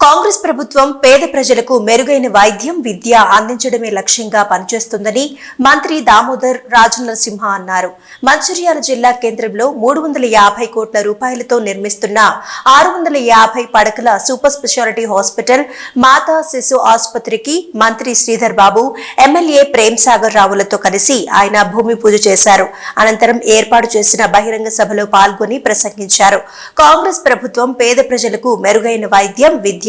కాంగ్రెస్ ప్రభుత్వం పేద ప్రజలకు మెరుగైన వైద్యం విద్య అందించడమే లక్ష్యంగా పనిచేస్తుందని మంత్రి దామోదర్ రాజనరసింహ అన్నారు. మంచిర్యాల జిల్లా కేంద్రంలో మూడు వందల యాభై కోట్ల రూపాయలతో నిర్మిస్తున్న ఆరు వందల యాభై పడకల సూపర్ స్పెషాలిటీ హాస్పిటల్ మాతా శిశు ఆసుపత్రికి మంత్రి శ్రీధర్ బాబు ఎమ్మెల్యే ప్రేమ్ సాగర్ రావులతో కలిసి ఆయన భూమి పూజ చేశారు. అనంతరం ఏర్పాటు చేసిన బహిరంగ సభలో పాల్గొని ప్రసంగించారు. కాంగ్రెస్ ప్రభుత్వం పేద ప్రజలకు మెరుగైన వైద్యం విద్య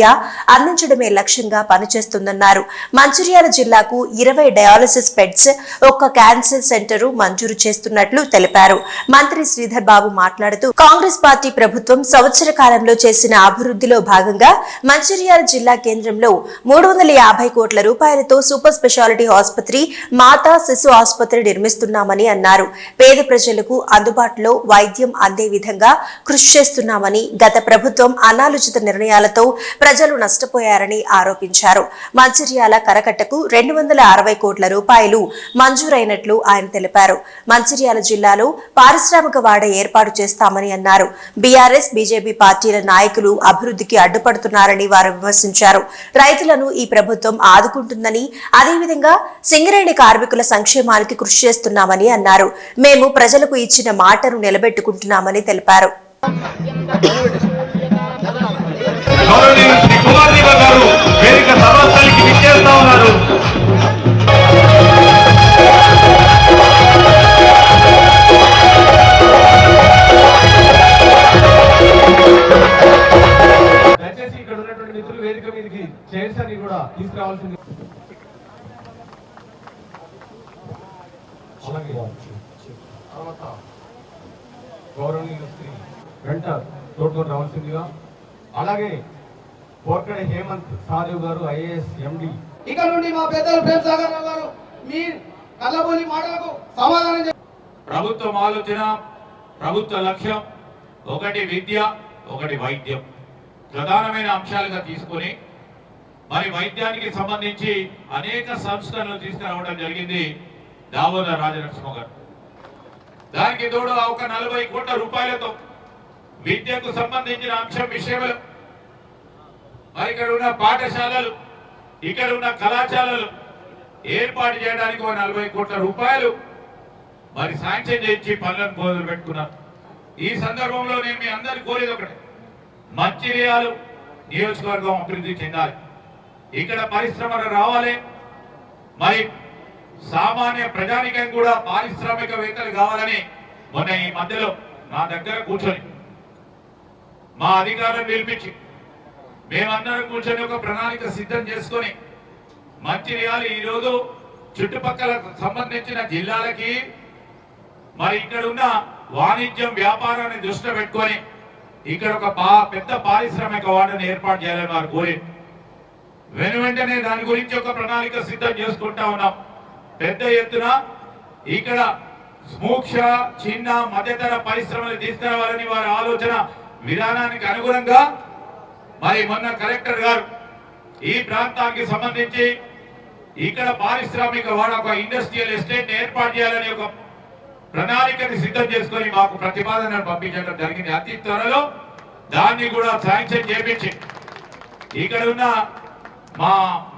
అందించడమే లక్ష్యంగా పనిచేస్తుందన్నారు. మంచిర్యాల జిల్లాకు ఇరవై డయాలసిస్ బెడ్స్ ఒక్క క్యాన్సర్ సెంటర్ మంజూరు చేస్తున్నట్లు తెలిపారు. మంత్రి శ్రీధర్ బాబు మాట్లాడుతూ కాంగ్రెస్ పార్టీ ప్రభుత్వం సంవత్సర కాలంలో చేసిన అభివృద్ధిలో భాగంగా మంచిర్యాల జిల్లా కేంద్రంలో మూడు వందల యాభై కోట్ల రూపాయలతో సూపర్ స్పెషాలిటీ ఆసుపత్రి మాతా శిశు ఆసుపత్రి నిర్మిస్తున్నామని అన్నారు. పేద ప్రజలకు అందుబాటులో వైద్యం అందే విధంగా కృషి చేస్తున్నామని గత ప్రభుత్వం అనాలోచిత నిర్ణయాలతో ప్రజలు నష్టపోయారని ఆరోపించారు. మంచిర్యాల కరకట్టకు రెండు వందల అరవై కోట్ల రూపాయలు మంజూరైనట్లు ఆయన తెలిపారు. మంచిర్యాల జిల్లాలో పారిశ్రామిక వాడ ఏర్పాటు చేస్తామని అన్నారు. బీఆర్ఎస్ బీజేపీ పార్టీల నాయకులు అభివృద్ధికి అడ్డుపడుతున్నారని వారు విమర్శించారు. రైతులను ఈ ప్రభుత్వం ఆదుకుంటుందని అదేవిధంగా సింగరేణి కార్మికుల సంక్షేమానికి కృషి చేస్తున్నామని అన్నారు. మేము ప్రజలకు ఇచ్చిన మాటను నిలబెట్టుకుంటున్నామని తెలిపారు. తర్వాత గౌరవనీయులు శ్రీ వెంట తోడ్కొని రావాల్సిందిగా. అలాగే పోర్కడే హేమంత్ సాదేవ్ గారు ఐఏఎస్ ఎండి. ఇక నుండి మా పెద్దలు ప్రేమ్ సాగర్ గారు మీ కళ్ళబోలి మాటలకు సమాధానం ప్రభుత్వం ఆలోచన ప్రభుత్వ లక్ష్యం ఒకటి విద్య ఒకటి వైద్యం. ప్రధానమైన అంశాలుగా తీసుకొని మరి వైద్యానికి సంబంధించి అనేక సంస్కరణలు తీసుకురావడం జరిగింది. దామోదర రాజనరసింహ గారు. దానికి తోడు ఒక నలభై కోట్ల రూపాయలతో విద్యకు సంబంధించిన అంశం విషయంలో మరి ఇక్కడ ఉన్న పాఠశాలలు ఇక్కడ ఉన్న కళాశాలలు ఏర్పాటు చేయడానికి ఒక నలభై కోట్ల రూపాయలు మరి శాంక్షన్ చేయించి పనులను మొదలు పెట్టుకున్నారు. ఈ సందర్భంలో నేను మీ అందరికీ కోరేది ఒకటే మంచిర్యాలు నియోజకవర్గం అభివృద్ధి చెందాలి. ఇక్కడ పరిశ్రమలు రావాలి మరి సామాన్య ప్రజానికం కూడా పారిశ్రామికవేత్తలు కావాలని మొన్న ఈ మధ్యలో నా దగ్గర కూర్చొని మా అధికారులను పిలిపించి మేమందరం కూర్చొని ఒక ప్రణాళిక సిద్ధం చేసుకొని మంచిర్యాల ఈరోజు చుట్టుపక్కల సంబంధించిన జిల్లాలకి మరి ఇక్కడ ఉన్న వాణిజ్యం వ్యాపారాన్ని దృష్టిలో పెట్టుకొని ఇక్కడ ఒక పెద్ద పారిశ్రామిక వాడని ఏర్పాటు చేయాలని వారు కోరి వెను వెంటనే దాని గురించి ఒక ప్రణాళిక సిద్ధం చేసుకుంటా ఉన్నాం. పెద్ద ఎత్తున ఇక్కడ సూక్ష చిన్న మధ్యతర పరిశ్రమలు తీసుకురావాలని వారి ఆలోచన విధానానికి అనుగుణంగా మరి మొన్న కలెక్టర్ గారు ఈ ప్రాంతానికి సంబంధించి ఇక్కడ పారిశ్రామిక వాడ ఒక ఇండస్ట్రియల్ ఎస్టేట్ ఏర్పాటు చేయాలని ఒక ప్రణాళికని సిద్ధం చేసుకొని మాకు ప్రతిపాదనను పంపించడం జరిగింది. అతి త్వరలో దాన్ని కూడా శాంక్షన్ చేపించి ఇక్కడ ఉన్న మా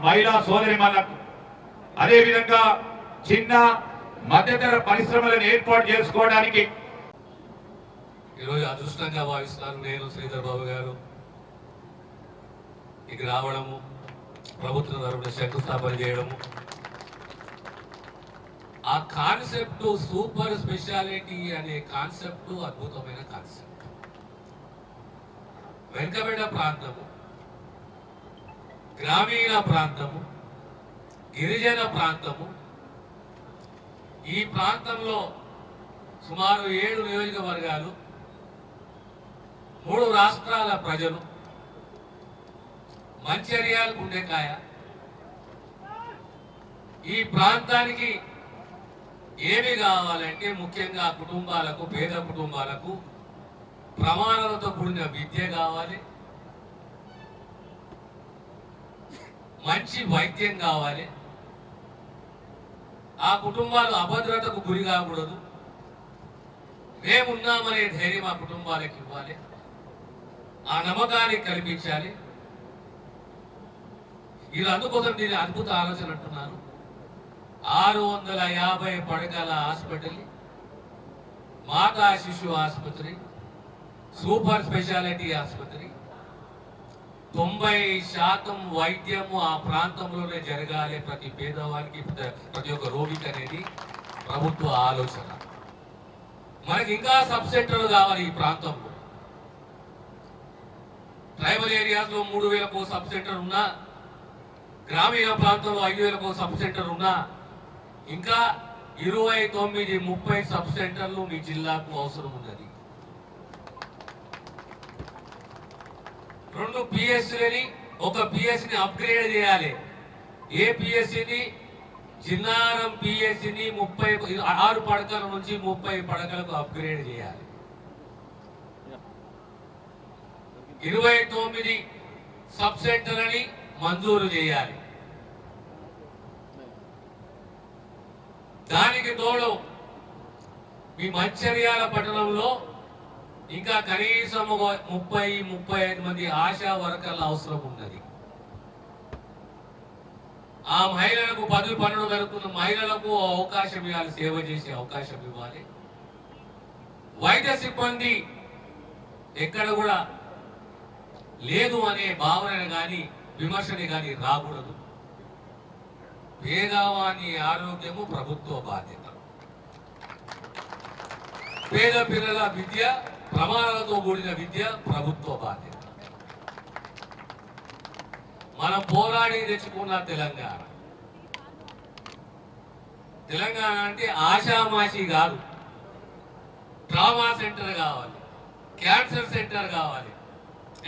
మహిళా సోదరి మనకు అదేవిధంగా చిన్న మధ్యతర పరిశ్రమలను ఏర్పాటు చేసుకోవడానికి. ఈరోజు అదృష్టంగా భావిస్తాను నేను శ్రీధర్ బాబు గారు. ఇక రావడము ప్రభుత్వం తరపున శంకుస్థాపన చేయడము. ఆ కాన్సెప్ట్ సూపర్ స్పెషాలిటీ అనే కాన్సెప్ట్ అద్భుతమైన కాన్సెప్ట్. వెంకబెడ ప్రాంతము గ్రామీణ ప్రాంతము గిరిజన ప్రాంతము ఈ ప్రాంతంలో సుమారు ఏడు నియోజకవర్గాలు మూడు రాష్ట్రాల ప్రజలు మంచిర్యాల గుండెకాయ. ఈ ప్రాంతానికి ఏమి కావాలంటే ముఖ్యంగా కుటుంబాలకు పేద కుటుంబాలకు ప్రమాణాలతో కూడిన విద్య కావాలి. మంచి వైద్యం కావాలి. ఆ కుటుంబాలు అభద్రతకు గురి కాకూడదు. మేమున్నామనే ధైర్యం ఆ కుటుంబాలకు ఇవ్వాలి. ఆ నమ్మకాన్ని కల్పించాలి. మీరు అందుకోసం దీని అద్భుత ఆలోచన అంటున్నారు ఆరు వందల యాభై పడగల హాస్పిటల్ మాతా శిశు ఆసుపత్రి సూపర్ స్పెషాలిటీ ఆసుపత్రి తొంభై శాతం వైద్యము ఆ ప్రాంతంలోనే జరగాలి ప్రతి పేదవానికి ప్రతి ఒక్క రోగికి అనేది ప్రభుత్వ ఆలోచన. మనకి ఇంకా సబ్ సెంటర్లు కావాలి ఈ ప్రాంతంలో. ట్రైబల్ ఏరియాలో మూడు వేలకు సబ్ సెంటర్ ఉన్నా గ్రామీణ ప్రాంతంలో ఐదు వేలకు సబ్ సెంటర్ ఉన్నా ఇంకా ఇరవై తొమ్మిది ముప్పై సబ్ సెంటర్లు మీ జిల్లాకు అవసరం ఉన్నది. రెండు పిఎస్సిలని ఒక పిఎస్సిని అప్గ్రేడ్ చేయాలి. ఏ పిఎస్సిని చిన్నారం పిఎస్సిని ముప్పై ఆరు పడకల నుంచి ముప్పై పడకలకు అప్గ్రేడ్ చేయాలి. ఇరవై తొమ్మిది సబ్ సెంటర్లని మంజూరు చేయాలి. దానికి తోడు మీ మంచిర్యాల పట్టణంలో ఇంకా కనీసం ఒక ముప్పై ముప్పై ఐదు మంది ఆశా వర్కర్ల అవసరం ఉన్నది. ఆ మహిళలకు పదవి పనులు జరుగుతున్న మహిళలకు అవకాశం ఇవ్వాలి సేవ చేసే అవకాశం ఇవ్వాలి. వైద్య సిబ్బంది ఎక్కడ కూడా లేదు అనే భావన కానీ విమర్శని కానీ రాకూడదు. పేదవాని ఆరోగ్యము ప్రభుత్వ బాధ్యత. పేద పిల్లల విద్య ప్రమాణాలతో కూడిన విద్య ప్రభుత్వ బాధ్యత. మనం పోరాడి తెచ్చుకున్న తెలంగాణ. తెలంగాణ అంటే ఆషామాషి కాదు. ట్రామా సెంటర్ కావాలి. క్యాన్సర్ సెంటర్ కావాలి.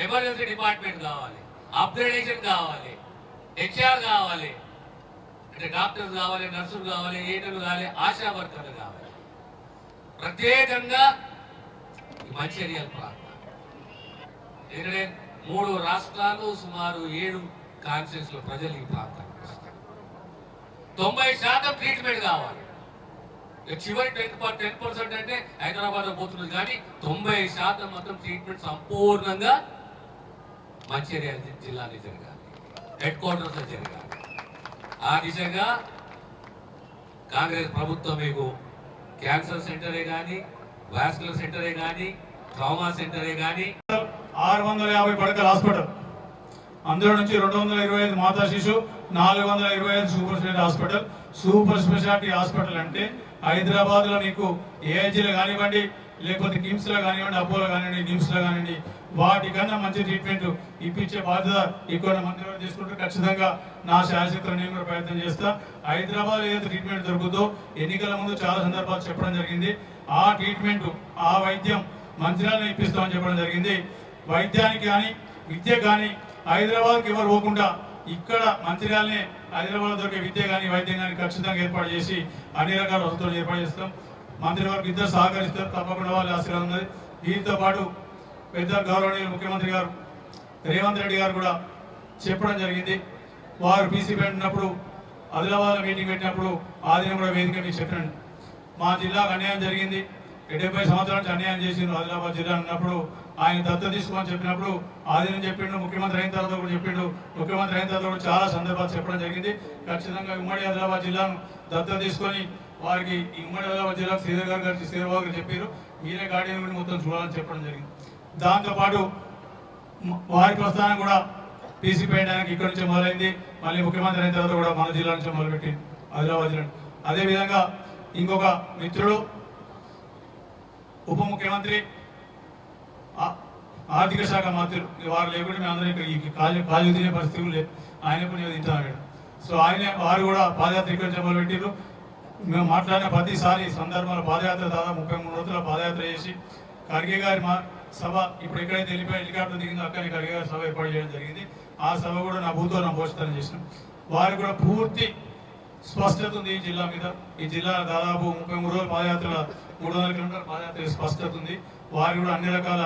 ఎమర్జెన్సీ డిపార్ట్మెంట్ కావాలి. అప్గ్రేడేషన్ కావాలి. హెచ్ఆర్ కావాలి. అంటే డాక్టర్స్ కావాలి నర్సులు కావాలి ఏటర్లు కావాలి ఆశా వర్కర్లు కావాలి. ప్రత్యేకంగా మంచి మంచిర్యాల ప్రాంతం ఎందుకంటే మూడు రాష్ట్రాలు సుమారు ఏడు కాన్స్టిట్యూన్స్లో ప్రజలు ఈ ప్రాంతానికి వస్తారు. తొంభై శాతం ట్రీట్మెంట్ కావాలి. చివరి టెన్ టెన్ పర్సెంట్ అంటే హైదరాబాద్ పోతున్నది. కానీ తొంభై శాతం మాత్రం ట్రీట్మెంట్ సంపూర్ణంగా మంచిర్యాల జిల్లాలో జరగాలి. హెడ్ క్వార్టర్స్లో జరగాలి. ఆ దిశగా కాంగ్రెస్ ప్రభుత్వం మీకు క్యాన్సర్ సెంటరే కానీ వాస్కులర్ సెంటరే కానీ ట్రామా సెంటరే కానీ ఆరు వందల యాభై పడకల హాస్పిటల్. అందులో నుంచి రెండు వందల ఇరవై ఐదు మాతా శిశు నాలుగు వందల ఇరవై ఐదు super speciality hospital. Super speciality hospital అంటే హైదరాబాద్లో మీకు ఏఐజీలో కానివ్వండి లేకపోతే కిమ్స్లో కానివ్వండి అపోలో కానివ్వండి నిమ్స్లో కానివ్వండి వాటికన్నా మంచి ట్రీట్మెంట్ ఇప్పించే బాధ్యత ఇక్కడ మంత్రి వారు తీసుకుంటే ఖచ్చితంగా నా శాశ్వత నేను కూడా ప్రయత్నం చేస్తా. హైదరాబాద్ ఏదైతే ట్రీట్మెంట్ దొరుకుతుందో ఎన్నికల ముందు చాలా సందర్భాలు చెప్పడం జరిగింది. ఆ ట్రీట్మెంట్ ఆ వైద్యం మంచిర్యాలలో ఇప్పిస్తామని చెప్పడం జరిగింది. వైద్యానికి కానీ విద్య కానీ హైదరాబాద్కి ఎవరు పోకుండా ఇక్కడ మంచిర్యాలనే హైదరాబాద్ దొరికే విద్య కానీ వైద్యం కానీ ఖచ్చితంగా ఏర్పాటు చేసి అన్ని రకాల వసతులు ఏర్పాటు చేస్తాం. మంత్రి వారికి ఇద్దరు సహకరిస్తారు. తప్పకుండా వాళ్ళు ఆశీర్వాదం ఉన్నది. దీంతో పాటు పెద్ద గౌరవనీయులు ముఖ్యమంత్రి గారు రేవంత్ రెడ్డి గారు కూడా చెప్పడం జరిగింది. వారు పీసీ పెట్టినప్పుడు ఆదిలాబాద్ మీటింగ్ పెట్టినప్పుడు ఆ కూడా వేదిక మీకు చెప్పాను మా జిల్లాకు అన్యాయం జరిగింది. డెబ్బై సంవత్సరాల నుంచి అన్యాయం చేసింది ఆదిలాబాద్ జిల్లా అన్నప్పుడు ఆయన దత్త తీసుకోమని చెప్పినప్పుడు ఆదినం చెప్పిండు ముఖ్యమంత్రి అయిన తర్వాత కూడా చెప్పిండు. ముఖ్యమంత్రి అయిన తర్వాత కూడా చాలా సందర్భాలు చెప్పడం జరిగింది. ఖచ్చితంగా ఉమ్మడి ఆదిలాబాద్ జిల్లాను దత్త తీసుకొని వారికి ఈ ఉమ్మడి ఆదిలాబాద్ జిల్లాకు శ్రీధర్ గారు గారు శ్రీధర్ గారు చెప్పారు. మీరే గార్డెన్ కూడా మొత్తం చూడాలని చెప్పడం జరిగింది. దాంతోపాటు వారి ప్రస్థానం కూడా పీసీ పెట్టడానికి ఇక్కడ నుంచి మొదలైంది. మళ్ళీ ముఖ్యమంత్రి అయిన తర్వాత కూడా మన జిల్లా నుంచి మొదలుపెట్టింది ఆదిలాబాద్ జిల్లా అదేవిధంగా ఇంకొక మిత్రుడు ఉప ముఖ్యమంత్రి ఆర్థిక శాఖ మంత్రులు వారు లేకుండా మేము అందరం ఇక్కడ ఈ కాజు కాజు తినే పరిస్థితులు లేదు ఆయన కూడా తింటాను సో ఆయన వారు కూడా పాదయాత్ర ఇక్కడ నుంచి మొదలుపెట్టారు మేము మాట్లాడిన ప్రతిసారి సందర్భంలో పాదయాత్ర దాదాపు ముప్పై మూడు రోజుల పాదయాత్ర చేసి ఖర్గే గారి మా సభ ఇప్పుడు ఎక్కడైతే వెళ్ళిపోయి హెలికాప్టర్ దిగిందో అక్కడ ఖర్గే గారి సభ ఏర్పాటు చేయడం జరిగింది. ఆ సభ కూడా నా భూతో నా పోషితం చేసినాం. వారికి కూడా పూర్తి స్పష్టత ఉంది ఈ జిల్లా మీద. ఈ జిల్లా దాదాపు ముప్పై మూడు రోజుల పాదయాత్ర మూడు వందల కిలోమీటర్ల పాదయాత్ర స్పష్టత ఉంది. వారు కూడా అన్ని రకాల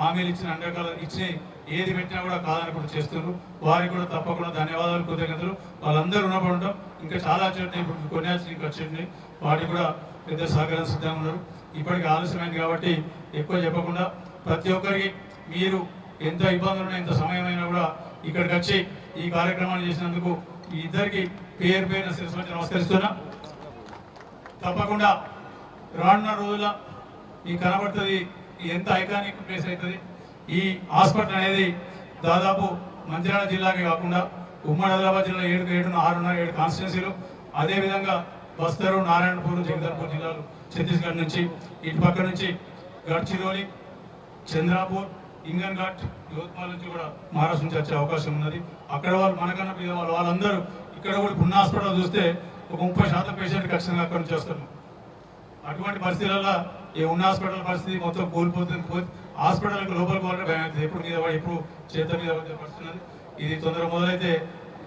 హామీలు ఇచ్చిన అన్ని రకాల ఇచ్చినాయి ఏది పెట్టినా కూడా కాదనకుండా చేస్తున్నారు. వారికి కూడా తప్పకుండా ధన్యవాదాలు కృతజ్ఞతలు. వాళ్ళందరూ ఉన్నప్పుడు ఉంటాం ఇంకా చాలా చెట్టు ఇప్పుడు కొన్ని వచ్చినాయి, ఇంకా వాటికి కూడా పెద్ద సహకారం సిద్ధంగా ఉన్నారు. ఇప్పటికి ఆలస్యమైంది కాబట్టి ఎక్కువ చెప్పకుండా ప్రతి ఒక్కరికి మీరు ఎంత ఇబ్బందులు ఎంత సమయమైనా కూడా ఇక్కడికి వచ్చి ఈ కార్యక్రమాన్ని చేసినందుకు ఈ ఇద్దరికి పేరు పేరున శిరస్సు నమస్కరిస్తున్నా. తప్పకుండా రానున్న రోజుల మీకు కనబడుతుంది ఎంత ఐకానిక్ ప్లేస్ అవుతుంది. ఈ హాస్పిటల్ అనేది దాదాపు మంచిర్యాల జిల్లాకే కాకుండా ఉమ్మడి ఆదిలాబాద్ జిల్లా ఏడు ఏడు ఆరున్నర ఏడు కాన్స్టిట్యున్సీలు అదేవిధంగా బస్తరు నారాయణపూర్ జగదల్పూర్ జిల్లాలు ఛత్తీస్గఢ్ నుంచి ఇటు పక్క నుంచి గడ్చిరోలి చంద్రాపూర్ ఇంగన్ఘాట్ ఘాట్ నుంచి కూడా మహారాష్ట్ర నుంచి వచ్చే అవకాశం ఉన్నది. అక్కడ వాళ్ళు మనకన్నా పేద వాళ్ళు వాళ్ళందరూ ఇక్కడ కూడా ఉన్న హాస్పిటల్ చూస్తే ఒక ముప్పై శాతం పేషెంట్ ఖచ్చితంగా అక్కడ నుంచి వస్తారు. అటువంటి పరిస్థితులలో ఈ ఉన్న హాస్పిటల్ పరిస్థితి మొత్తం కోల్పోతుంది హాస్పిటల్కి గ్లోబల్ పోవాలంటే భయం అవుతుంది ఎప్పుడు మీద ఎప్పుడు చేత మీద పడుతున్నది ఇది తొందర మొదలైతే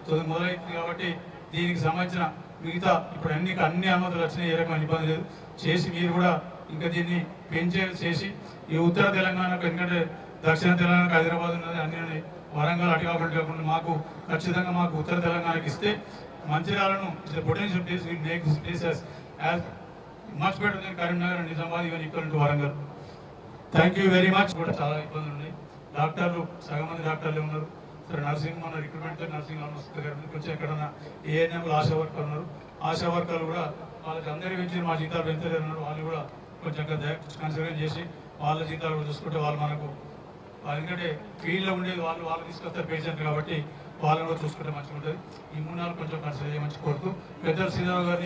తొందర మొదలైంది కాబట్టి దీనికి సంబంధించిన మిగతా ఇప్పుడు అన్ని అన్ని అనుమతులు వచ్చినాయి. ఏ రకమైన ఇబ్బంది లేదు. చేసి మీరు కూడా ఇంకా దీన్ని పెంచే చేసి ఈ ఉత్తర తెలంగాణకు ఎందుకంటే దక్షిణ తెలంగాణకు హైదరాబాద్ ఉన్నది అన్ని వరంగల్ అటు కాకుండా కాకుండా మాకు ఖచ్చితంగా మాకు ఉత్తర తెలంగాణకి ఇస్తే మంచిర్యాలను potential place make places as much better than Karimnagar Nizamabad even ఇక్కడ Warangal. Thank you very much కూడా చాలా ఇబ్బందులు ఉన్నాయి. డాక్టర్లు సగం మంది డాక్టర్లు ఉన్నారు. సరే నర్సింగ్ మన రిక్రూట్మెంట్ నర్సింగ్ ఆల్మోస్ట్ కొంచెం ఎక్కడన్నా ఏఎన్ఎంలు ఆశా వర్కర్ ఉన్నారు. ఆశా వర్కర్లు కూడా వాళ్ళకి అందరి పెంచి మా జీతాలు పెంచలేరు ఉన్నారు. వాళ్ళు కూడా కొంచెం కన్సిడర్ చేసి వాళ్ళ జీతాలు కూడా చూసుకుంటే వాళ్ళు మనకు వాళ్ళు ఎందుకంటే ఫీల్డ్లో ఉండేది వాళ్ళు వాళ్ళు తీసుకొస్తారు పేషెంట్ కాబట్టి వాళ్ళని కూడా చూసుకుంటే మంచిగా ఉంటుంది. ఈ మూడు నాలుగు కొంచెం కన్సిడర్ చేయమని కోరుతూ పెద్దలు శ్రీధర్ గారిని